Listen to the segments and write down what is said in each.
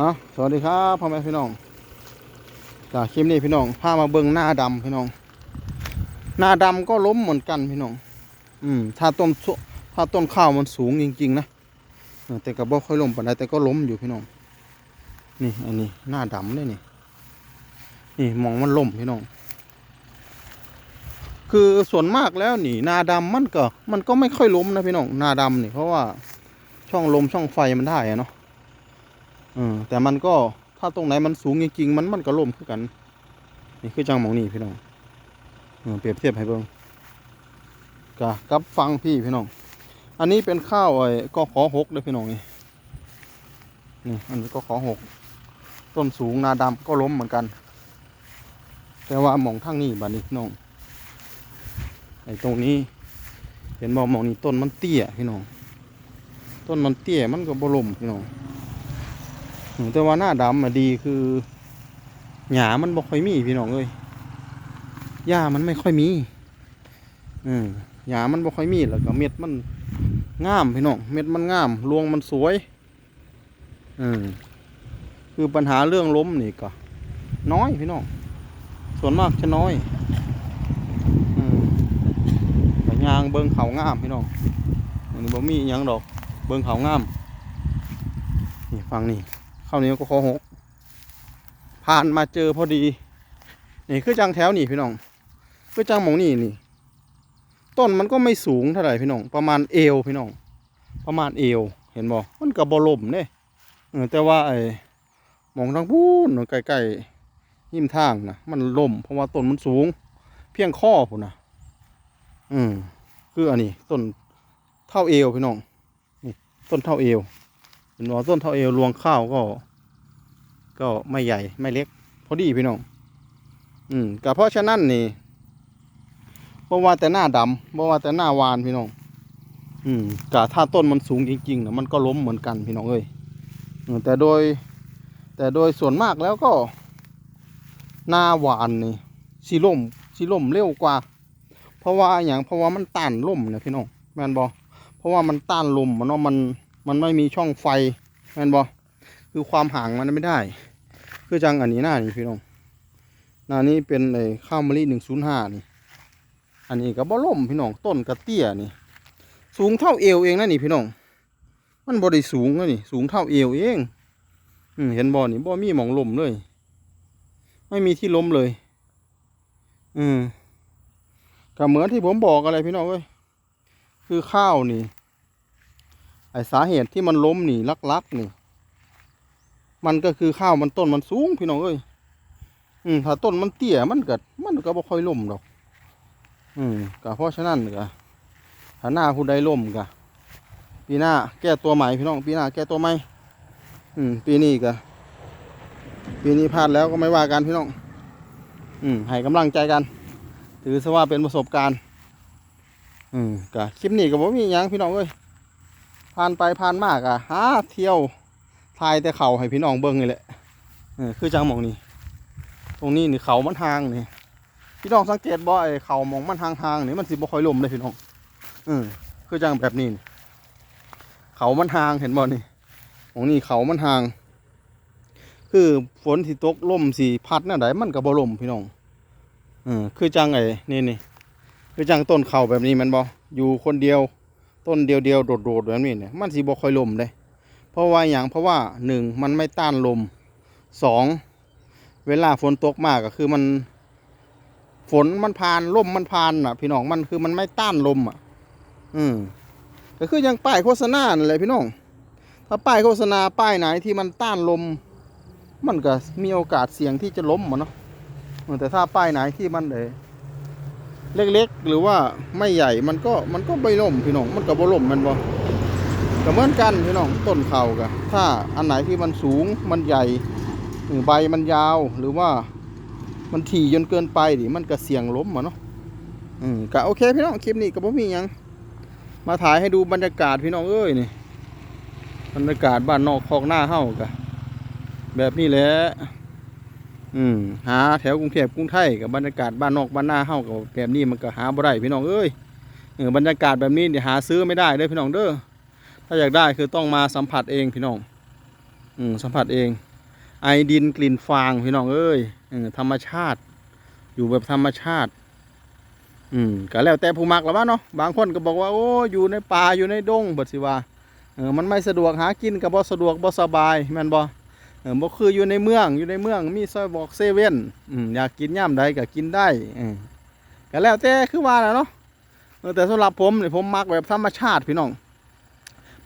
เนาะสวัสดีครับพ่อแม่พี่น้องจากคลิปนี้พี่น้องพามาเบิ่งหน้าดำพี่น้อง หน้าดำก็ล้มเหมือนกันพี่น้อง อืม ถ้าต้นถ้าต้นข้าวมันสูงจริง ๆ นะแต่ก็บ่ค่อยล้มปานใดแต่ก็ล้มอยู่พี่น้อง นี่อันนี้หน้าดำเลยนี่นี่มองมันล้มพี่น้อง คือส่วนมากแล้วนี่หน้าดำมันก็ มันก็ไม่ค่อยล้มนะพี่น้องหน้าดำนี่เพราะว่าช่องลมช่องไฟมันได้เนาะ อืมแต่มันก็ถ้าตรงไหนมันสูงจริงๆมันมันก็ล้มคือกัน นี่คือจังหมองนี่พี่น้องเปรียบเทียบให้เบิ่งกะกับฟังพี่พี่น้อง อันนี้เป็นข้าวไอ้ก็ขอหกเลยพี่น้องนี่นี่อันนี้ก็ขอหกต้นสูงนาดำก็ล้มเหมือนกัน แต่ว่ามองทั้งนี้บัดนี้พี่น้องไอ้ตรงนี้ เห็นบอกมองนี่ต้นมันเตี้ยพี่น้อง ต้นมันเตี้ยมันก็บล่มพี่น้อง แต่ว่าหน้าดำมาดีคือหญ้ามันบ่ค่อยมีพี่น้องเอ้ยหญ้ามันไม่ค่อยมีอืมหญ้ามันบ่ค่อยมีแล้วก็เม็ดมันงามพี่น้องเม็ดมันงามรวงมันสวยอืมคือปัญหาเรื่องล้มนี่ก็น้อยพี่น้องส่วนมากจะน้อยอืมยางเบิ่งเขางามพี่น้องอันนี้บ่มีหยังดอก เบิ่งเขางามนี่ฟังนี่ ข้าวเหนียวก็ขอหกผ่านมาเจอพอดี นี่คือจังแถวนี่พี่น้อง คือจังมองนี่นี่ ต้นมันก็ไม่สูงเท่าไหร่พี่น้อง ประมาณเอวพี่น้อง ประมาณเอว เห็นบ่มันก็บ่ล่มเด้เออแต่ว่าไอ้มองทางพูนใกล้ๆหิมทางนะมันล่ม เพราะว่าต้นมันสูง เพียงข้อพุ่นนะอืมคืออันนี้ต้นเท่าเอวพี่น้อง นี่ต้นเท่าเอว เห็นว่าต้นเท่าเอวรวงข้าวก็ ก็ไม่ใหญ่ไม่เล็ก พอดีพี่น้อง อืมก็เพราะฉะนั้นนี่บ่ว่าแต่หน้าดำบ่ว่าแต่หน้าวานพี่น้อง อืมกะถ้าต้นมันสูงจริงๆนะมันก็ล้มเหมือนกันพี่น้องเอ้ยแต่โดย แต่โดยส่วนมากแล้วก็หน้าหวานนี่สีล่มสีล่มเร็วกว่า เพราะว่าอย่างเพราะว่ามันต้านลมนะพี่น้องแมนบอเพราะว่ามันต้านลมมันเนาะมัน มันไม่มีช่องไฟแม่นบอคือความห่างมันไม่ได้ คือจังอันนี้หน้านี่พี่น้องหน้านี้เป็นไอ้ข้าวมะลิหนึ่งศูนย์ห้านี่ อันนี้ก็บ่ล่มพี่น้องต้นกระเตี้ยนี่ สูงเท่าเอวเองนะนี่พี่น้อง มันบ่ได้สูงนะนี่ สูงเท่าเอวเองอืเห็นบ่นี่บ่มีหมองลมเลย ไม่มีที่ล้มเลย อืมก็เหมือนที่ผมบอกอะไรพี่น้องเอ้ยคือข้าวนี่ ไอสาเหตุที่มันล้มนี่ลักๆนี่ มันก็คือข้าวมันต้นมันสูงพี่น้องเอ้ยอืมถ้าต้นมันเตี้ยมันก็มันก็บ่ค่อยล้มดอก อืมก็เพราะฉะนั้นก็ถ้าหน้าผู้ใดล้มก็ปีหน้าแก้ตัวใหม่พี่น้อง ปีหน้าแก้ตัวใหม่อืม ปีนี้ก็ปีนี้พลาดแล้วก็ไม่ว่ากันพี่น้อง อืมให้กำลังใจกัน ถือซะว่าเป็นประสบการณ์ อืมกะคลิปนี้ก็บ่มีหยังพี่น้องเอ้ย ผ่านไปผ่านมากอะหาเที่ยวทายแต่เขาให้พี่น้องเบิ่งนี่แหละเออคือจังมองนี้ตรงนี้นี่เขามันทางนี่พี่น้องสังเกตบ่ไอ้เขามองมันทางทางนี่มันสิบ่ค่อยลมเลยพี่น้องอืมคือจังแบบนี้นี่เขามันทางเห็นบ่นี่มองนี่เขามันทาง คือฝนที่ตกลมสิพัดแนวใดมันก็บ่ลมพี่น้องอืมคือจังไอ้นี่นี่คือจังต้นเข่าแบบนี้มันบออยู่คนเดียว ต้นเดียวเดียวโดดๆแบบนี้เนี่ยมันสิบ่ค่อยลมเลยเพราะว่าอย่างเพราะว่าหนึ่งมันไม่ต้านลมสองเวลาฝนตกมากก็คือมัน ฝนมันพานลมมันพานอะ พี่น้องมันคือมันไม่ต้านลมอะ อืมก็คือยังป้ายโฆษณานั่นแหละพี่น้อง ถ้าป้ายโฆษณาป้ายไหนที่มันต้านลม มันก็มีโอกาสเสี่ยงที่จะล้มอะเนาะแต่ถ้าป้ายไหนที่มันเออ เล็กๆ หรือว่าไม่ใหญ่มันก็มันก็ไม่ล่มพี่น้องมันก็บ่ล่มมันบ่ก็เหมือนกันพี่น้องต้นเข่ากะถ้าอันไหนที่มันสูงมันใหญ่ใบมันยาวหรือว่ามันถี่จนเกินไปดิมันก็เสี่ยงล้มอะเนาะอืมก็โอเคพี่น้องคลิปนี้ก็บ่มีหยังมาถ่ายให้ดูบรรยากาศพี่น้องเอ้ยนี่บรรยากาศบ้านนอกคอกหน้าเฮากะแบบนี้แหละ อืมหาแถวกรุงเทพกรุงไทยกับบรรยากาศบ้านนอกบ้านนาเฮากับแบบนี้มันก็หาบ่ได้พี่น้องเอ้ยเออบรรยากาศแบบนี้เดี๋ยวหาซื้อไม่ได้เด้อพี่น้องเด้อถ้าอยากได้คือต้องมาสัมผัสเองพี่น้องอืมสัมผัสเอง ไอดินกลิ่นฟางพี่น้องเอ้ยเออธรรมชาติ อยู่แบบธรรมชาติ อืมก็แล้วแต่ผู้มักละว่าเนาะบางคนก็บอกว่าโอ้อยู่ในป่าอยู่ในดงบัดสิว่าเออมันไม่สะดวกหากินก็บ่สะดวกบ่สบายแม่นบ่ เออบ่คืออยู่ในเมืองอยู่ในเมืองมีซอยบอกเซเว่นอยากกินย่ามใดก็กินได้ก็แล้วแต่คือว่าน่ะเนาะแต่สำหรับผมเนี่ยผมมักแบบธรรมชาติพี่น้อง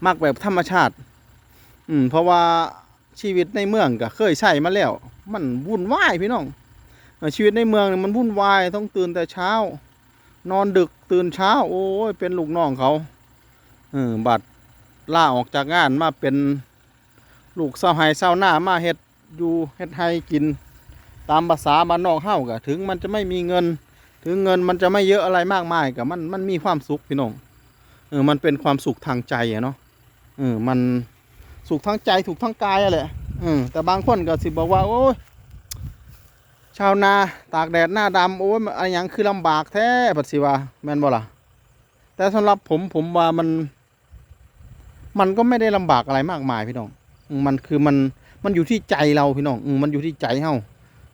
มักแบบธรรมชาติ อืมเพราะว่าชีวิตในเมืองก็เคยใช้มาแล้ว มันวุ่นวายพี่น้องชีวิตในเมืองนี่มันวุ่นวายต้องตื่นแต่เช้า นอนดึกตื่นเช้า โอ้ยเป็นลูกน้องเขาเออบัดล่าออกจากงานมาเป็น ลูกเศร้าไห้เศร้าหน้ามาเฮ็ดอยู่เฮ็ดให้กิน ตามภาษาบ้านนอกเฮากะถึงมันจะไม่มีเงิน ถึงเงินมันจะไม่เยอะอะไรมากมายกะมันมันมีความสุขพี่น้องเออมันเป็นความสุขทางใจอะเนาะเออมันสุขทางใจถูกทางกายอะแหละเออแต่บางคนก็สิบอกว่า โอ้ยชาวนาตากแดดหน้าดำโอ้ยอะไรยังคือลำบากแท้ปัดสิว่าแม่นบ่ล่ะแต่สำหรับผมผมว่ามัน มันก็ไม่ได้ลำบากอะไรมากมายพี่น้อง มันคือมันมันอยู่ที่ใจเราพี่น้องมันอยู่ที่ใจเฮา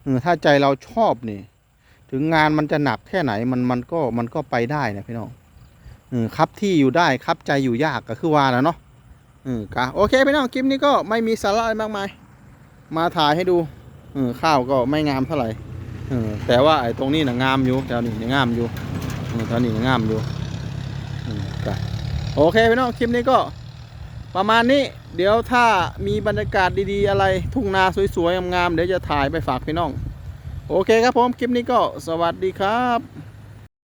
เอถ้าใจเราชอบนี่ถึงงานมันจะหนักแค่ไหนมันมันก็มันก็ไปได้นะพี่น้องอครับที่อยู่ได้ครับใจอยู่ยากก็คือว่าแล้วเนาะอกะโอเคพี่น้องคลิปนี้ก็ไม่มีสาระอะไรมากมาย มาถ่ายให้ดูเออข้าวก็ไม่งามเท่าไหร่เออแต่ว่าไอ้ตรงนี้นะงามอยู่แถวนี้ยังงามอยู่แถวนี้ยังงามอยู่อืมก็โอเคพี่น้องคลิปนี้ก็ ประมาณนี้เดี๋ยวถ้ามีบรรยากาศดีๆ อะไรทุ่งนาสวยๆงามๆเดี๋ยวจะถ่ายไปฝากพี่น้อง โอเคครับผม คลิปนี้ก็สวัสดีครับ